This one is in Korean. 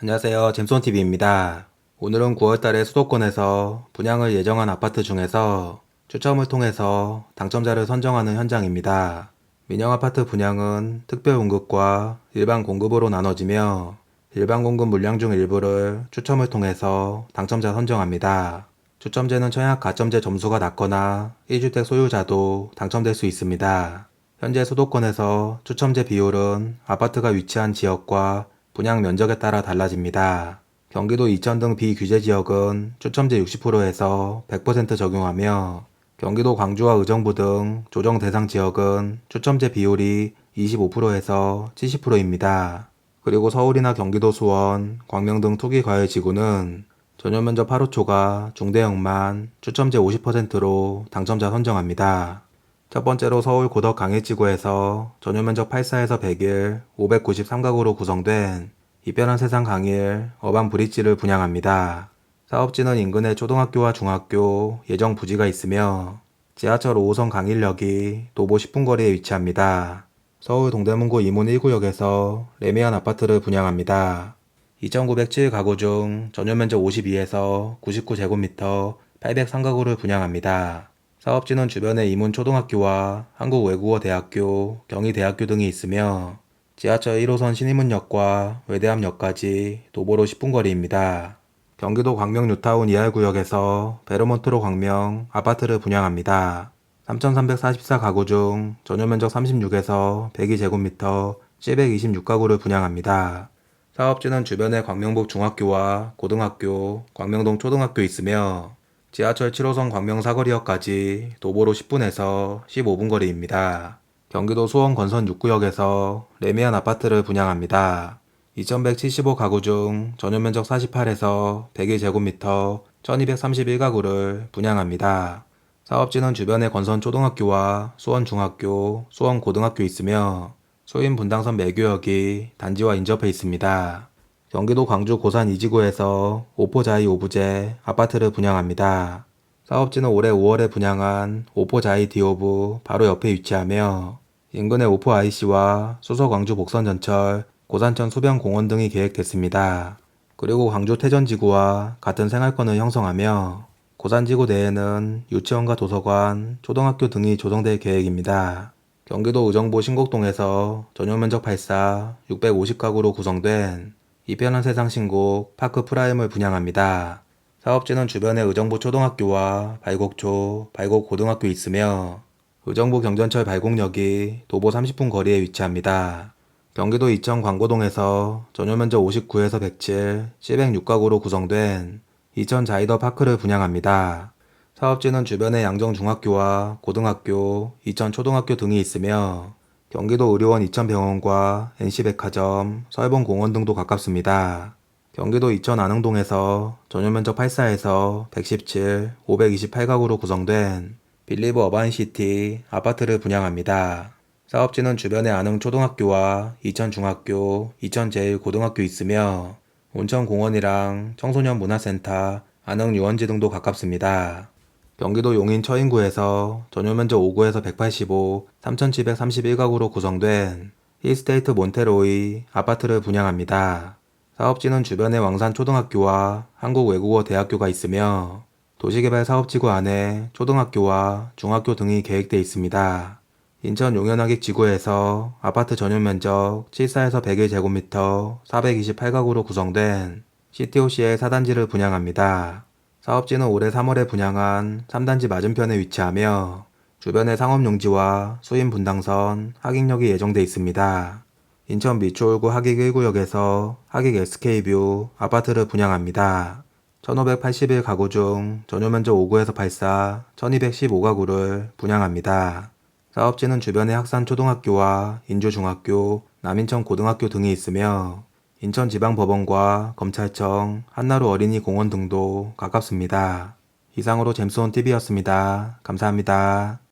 안녕하세요. 잼손TV입니다. 오늘은 9월달에 수도권에서 분양을 예정한 아파트 중에서 추첨을 통해서 당첨자를 선정하는 현장입니다. 민영 아파트 분양은 특별 공급과 일반 공급으로 나눠지며 일반 공급 물량 중 일부를 추첨을 통해서 당첨자 선정합니다. 추첨제는 청약 가점제 점수가 낮거나 1주택 소유자도 당첨될 수 있습니다. 현재 수도권에서 추첨제 비율은 아파트가 위치한 지역과 분양 면적에 따라 달라집니다. 경기도 이천 등 비규제 지역은 추첨제 60%에서 100% 적용하며 경기도 광주와 의정부 등 조정 대상 지역은 추첨제 비율이 25%에서 70%입니다. 그리고 서울이나 경기도 수원, 광명 등 투기 과열 지구는 전용 면적 8호초가 중대형만 추첨제 50%로 당첨자 선정합니다. 첫 번째로 서울 고덕 강일지구에서 전용 면적 84에서 100일 593가구로 구성된 이편한 세상 강일 어반 브릿지를 분양합니다. 사업지는 인근에 초등학교와 중학교, 예정 부지가 있으며 지하철 5호선 강일역이 도보 10분 거리에 위치합니다. 서울 동대문구 이문 1구역에서 레미안 아파트를 분양합니다. 2,907 가구 중 전용 면적 52에서 99제곱미터 803가구를 분양합니다. 사업지는 주변에 이문 초등학교와 한국외국어대학교, 경희대학교 등이 있으며 지하철 1호선 신의문역과 외대암역까지 도보로 10분 거리입니다. 경기도 광명 뉴타운 2할구역에서 베르몬트로 광명 아파트를 분양합니다. 3,344 가구 중 전용 면적 36에서 102제곱미터 726가구를 분양합니다. 사업지는 주변에 광명북 중학교와 고등학교, 광명동 초등학교 있으며 지하철 7호선 광명 사거리역까지 도보로 10분에서 15분 거리입니다. 경기도 수원 건선 6구역에서 레미안 아파트를 분양합니다. 2175 가구 중 전용 면적 48에서 101제곱미터 1231가구를 분양합니다. 사업지는 주변에 건선 초등학교와 수원 중학교, 수원 고등학교 있으며 소인 분당선 매교역이 단지와 인접해 있습니다. 경기도 광주 고산 이지구에서 오포자이 오부제 아파트를 분양합니다. 사업지는 올해 5월에 분양한 오포자이 디오브 바로 옆에 위치하며 인근의 오포 IC와 수서 광주 복선 전철, 고산천 수변 공원 등이 계획됐습니다. 그리고 광주 태전지구와 같은 생활권을 형성하며 고산지구 내에는 유치원과 도서관, 초등학교 등이 조성될 계획입니다. 경기도 의정부 신곡동에서 전용 면적 84, 650가구로 구성된 이편한 세상 신곡 파크 프라임을 분양합니다. 사업지는 주변에 의정부 초등학교와 발곡초, 발곡 고등학교 있으며 의정부 경전철 발곡역이 도보 30분 거리에 위치합니다. 경기도 이천 광고동에서 전용 면적 59에서 107, 706가구로 구성된 이천 자이더 파크를 분양합니다. 사업지는 주변에 양정 중학교와 고등학교, 이천 초등학교 등이 있으며 경기도 의료원 이천병원과 NC백화점, 설봉공원 등도 가깝습니다. 경기도 이천 안흥동에서 전용 면적 84에서 117, 528가구로 구성된 빌리브 어반시티 아파트를 분양합니다. 사업지는 주변에 안흥 초등학교와 이천 중학교, 이천 제일 고등학교 있으며 온천공원이랑 청소년 문화센터, 안흥 유원지 등도 가깝습니다. 경기도 용인 처인구에서 전용 면적 5구에서 185, 3,731가구로 구성된 힐스테이트 몬테로이 아파트를 분양합니다. 사업지는 주변에 왕산 초등학교와 한국외국어 대학교가 있으며 도시개발 사업지구 안에 초등학교와 중학교 등이 계획돼 있습니다. 인천 용현하객 지구에서 아파트 전용 면적 74에서 101제곱미터 428가구로 구성된 CTOC의 사단지를 분양합니다. 사업지는 올해 3월에 분양한 3단지 맞은편에 위치하며 주변에 상업용지와 수인 분당선, 하객역이 예정돼 있습니다. 인천 미추홀구 하객 1구역에서 하객 SK뷰 아파트를 분양합니다. 1581 가구 중 전용 면적 5구에서 84, 1215가구를 분양합니다. 사업지는 주변에 학산 초등학교와 인주중학교, 남인천 고등학교 등이 있으며 인천지방법원과 검찰청, 한나루 어린이 공원 등도 가깝습니다. 이상으로 잼스온 TV였습니다. 감사합니다.